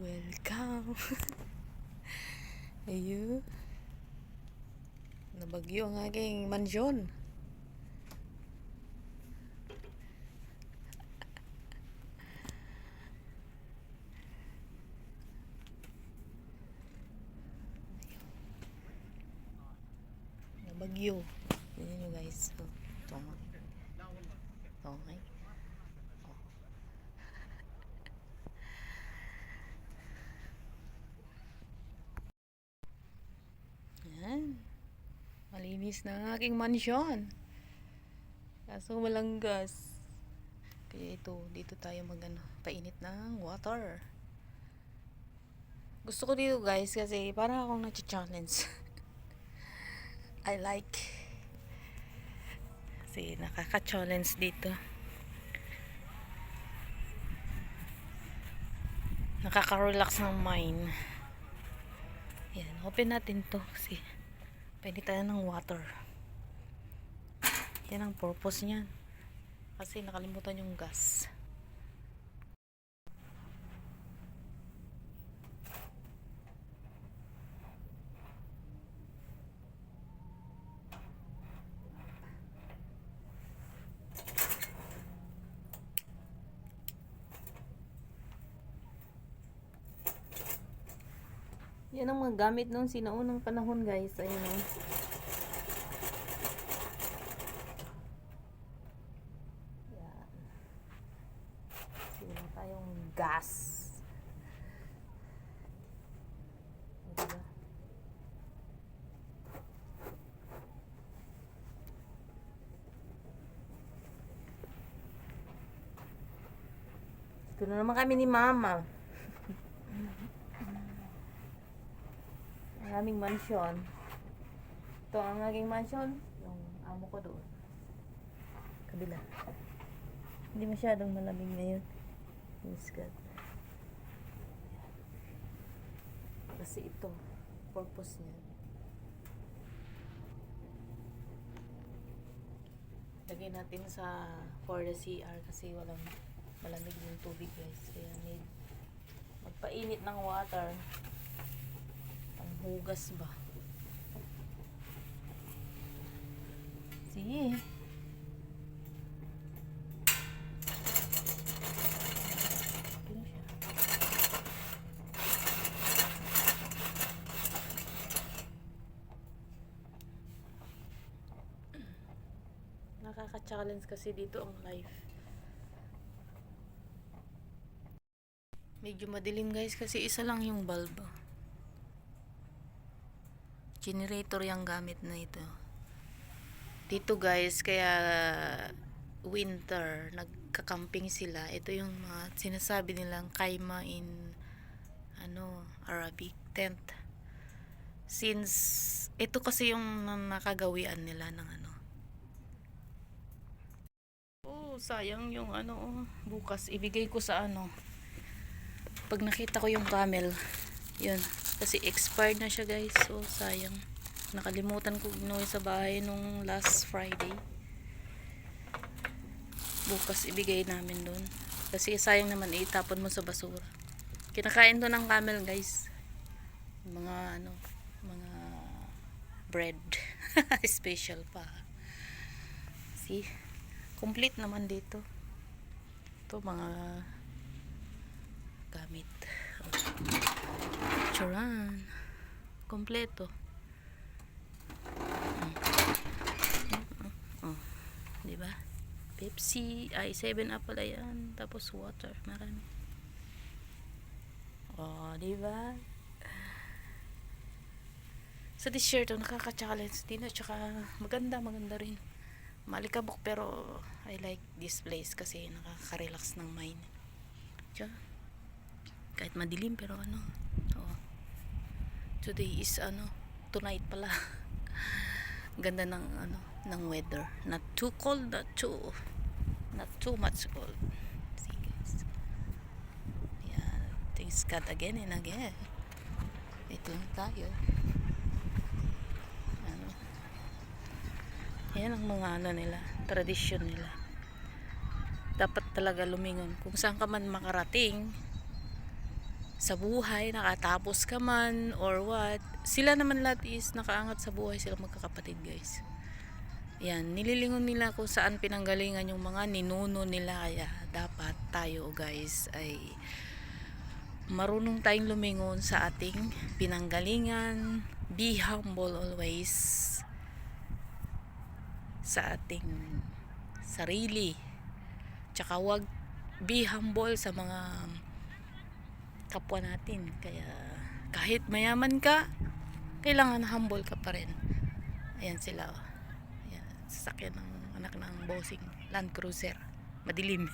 Welcome. Ayun. Nabagyo ang aking mansyon. Nabagyo. Yan nyo guys. So, ito nga. Yan. Malinis na ang aking mansyon. Kaso walang gas. Kaya ito, dito tayo mag ano, painit ng water. Gusto ko dito guys kasi parang akong nag-challenge. I like. Kasi nakaka-challenge dito. Nakaka-relax ng mind. Yan, open natin to kasi pwede tayo ng water. Yan ang purpose niyan. Kasi nakalimutan yung gas. Yan ang mga gamit noong sinaunang panahon guys. Ayun o. Yan. Kasi wala tayong gas. Diba? Ito na naman kami ni Mama. Ang aming mansyon. Ito ang aking mansyon. Yung amo ko doon. Kabila. Hindi masyadong malamig ngayon. Yes, God. Kasi ito, purpose niya. Lagay natin sa for the CR kasi walang malamig yung tubig guys. Kaya need magpainit ng water hugas ba? Sige. Nakaka-challenge kasi dito ang life. Medyo madilim guys kasi isa lang yung bulb. Generator yung gamit na ito. Dito guys kaya winter nagka-camping sila. Ito yung mga sinasabi nilang kaima in ano Arabic tent. Since ito kasi yung nakagawian nila ng ano. Oh sayang yung ano oh, bukas. Ibigay ko sa ano. Pag nakita ko yung camel yun kasi expired na siya guys. So sayang. Nakalimutan ko inuwi sa bahay nung last Friday. Bukas ibigay namin doon. Kasi sayang naman itapon mo sa basura. Kinakain to ng camel guys. Mga ano, mga bread. Special pa. See? Complete naman dito. Ito mga gamit. Charan. Kompleto. Oh. Di ba? Pepsi, ay 7 up pala yan. Tapos water, marami. Oh, di ba? Sa t-shirt, oh, nakaka-challenge din. At saka maganda, maganda rin. Malikabok pero I like this place kasi nakaka-relax ng mind. Diyan kahit madilim pero ano oh. Today is ano tonight pala. Ganda ng ano ng weather. Not too cold not too not too much cold. See guys. Yeah things God again and again. Ito lang tayo. Ano? Yan ang mga ano nila tradisyon nila. Dapat talaga lumingon. Kung saan ka man makarating sa buhay, nakatapos ka man or what. Sila naman lahat is nakaangat sa buhay sila magkakapatid guys. Yan, nililingon nila kung saan pinanggalingan yung mga ninuno nila kaya dapat tayo guys ay marunong tayong lumingon sa ating pinanggalingan. Be humble always sa ating sarili. Tsaka wag be humble sa mga kapwa natin. Kaya kahit mayaman ka, kailangan humble ka pa rin. Ayan sila. oh. Ayan, sasakyan ng anak ng bossing Land Cruiser. Madilim.